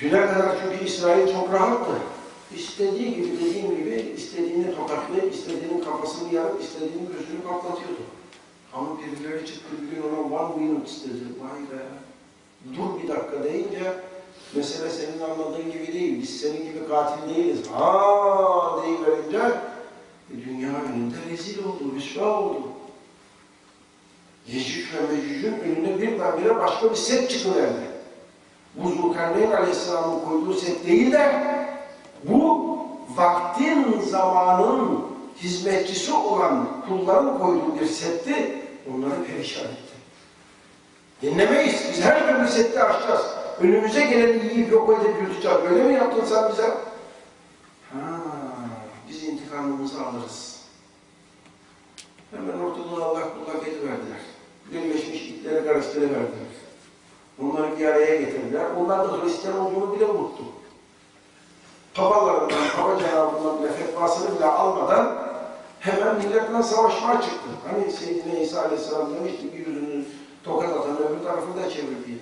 Düne kadar çünkü İsrail çok rahattı. İstediği gibi dediğim gibi istediğini tokatlayıp, istediğinin kafasını yarıp, istediğinin gözünü patlatıyordu. Ama birileri çıktı bir gün ona one minute istedi. Vay be. Dur bir dakika deyince mesele senin anladığın gibi değil. Biz senin gibi katil değiliz. Ha deyiverince e, dünya önünde rezil oldu, rüsva oldu. Yecüc ve Mecüc'ün önüne birdenbire başka bir set çıkıverdi. Bu Zulkarneyn Aleyhisselam'ın koyduğu set değil de bu vaktin zamanın hizmetçisi olan kulların koyduğu bir setti, onları perişan etti. Dinlemeyiz. Biz her türlü setti açacağız. Önümüze geleni yiyip yok edip yutacağız. Öyle mi yaptın sen bize? Ha, biz intikamımızı alırız. Hemen ortalığı Allah kullak ediverdiler. Birleşmiş itleri karıştırıverdiler. Onları bir araya getirdiler. Onlar da Hristiyan olduğunu bile unuttu. Papalarından, Papa cenabından bile fetvasını bile almadan hemen milletle savaşmaya çıktı. Hani Seyyidine İsa Aleyhisselam demişti bir yüzünü tokat atan öbür tarafını da çevir diye.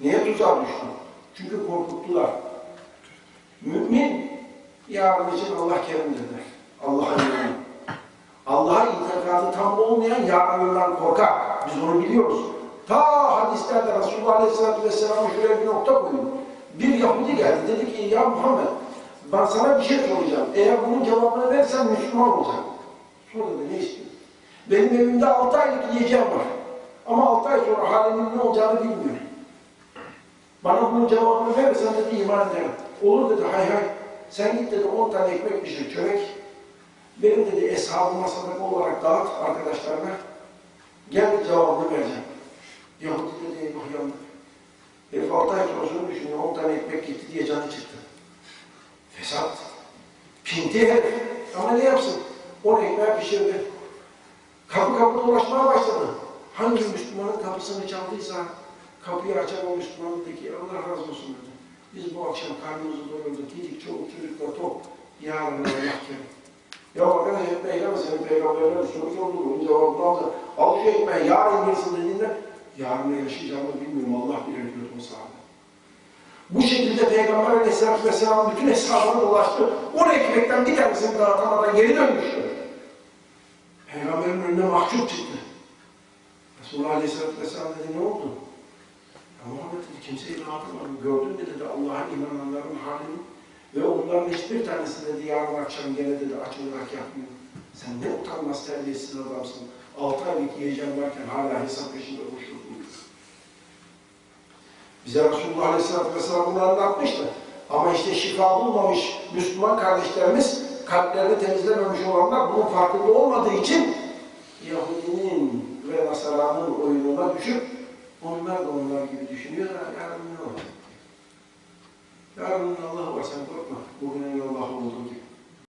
Niye tuzağa düştü? Çünkü korkuttular. Mümin yarın için Allah kerimdirler. Allah'a inanır. Allah'a itikadı tam olmayan yarınından korkar. Biz onu biliyoruz. Ta hadislerde Resulullah Aleyhisselatü Vesselam'a şöyle bir nokta koyun. Bir Yahudi geldi dedi ki ya Muhammed ben sana bir şey soracağım. Eğer bunun cevabını versen Müslüman olacağım. Dedi ne istiyorsun? Benim evimde altı aylık yiyeceğim var. Ama altı ay sonra halimin ne olacağını bilmiyorum. Bana bunun cevabını verirsen dedi iman ederim. Olur dedi hay hay. Sen git dedi on tane ekmek pişir çörek. Benim dedi eshabıma sadaka olarak dağıt arkadaşlarına. Gel cevabını vereceğim. Yahudi eyvah yandık. Herif altı ay sonrasını düşünüyor. On tane ekmek gitti diye canı çıktı. Fesat. Pinti herif. Ama ne yapsın? On ekmeği pişirdi. Kapı kapı dolaşmaya başladı. Hangi Müslümanın kapısını çaldıysa kapıyı açan o Müslüman dedi ki Allah razı olsun dedi. Biz bu akşam karnımızı doyurduk. Yedik çoluk çocukla top. Yarın Allah kerim. Ya arkadaş ekmeği yeme senin peygamberine soru sordu. Bunun cevabını aldı. Al şu ekmeği yarın yersin dediğinde yarın ne yaşayacağımı bilmiyorum. Allah bilir diyordu o sahabe. Bu şekilde Peygamber Aleyhisselatü Vesselam bütün hesabını dolaştı. O ekmekten bir tanesini dağıtamadan geri dönmüştü. Peygamberin önüne mahcup çıktı. Resulullah Aleyhisselatü Vesselam dedi ne oldu? Ya Muhammed dedi kimseyi dağıtamadım. Gördün dedi Allah'a inananların halini. Ve onların hiçbir tanesi dedi yarın akşam gene dedi aç olarak yapmıyor. Sen ne utanmaz terbiyesiz adamsın. Altı aylık yiyeceğim varken hala hesap peşinde koşuyorsun. Bize Resulullah Aleyhisselatü Vesselam bunu anlatmıştı. Ama işte şifa bulmamış Müslüman kardeşlerimiz kalplerini temizlememiş olanlar bunun farkında olmadığı için Yahudinin ve Nasara'nın oyununa düşüp onlar da onlar gibi düşünüyorlar. Yarın ne olur? Yarın Allah'ı var sen korkma. Bugünün Allah'ı olduğu.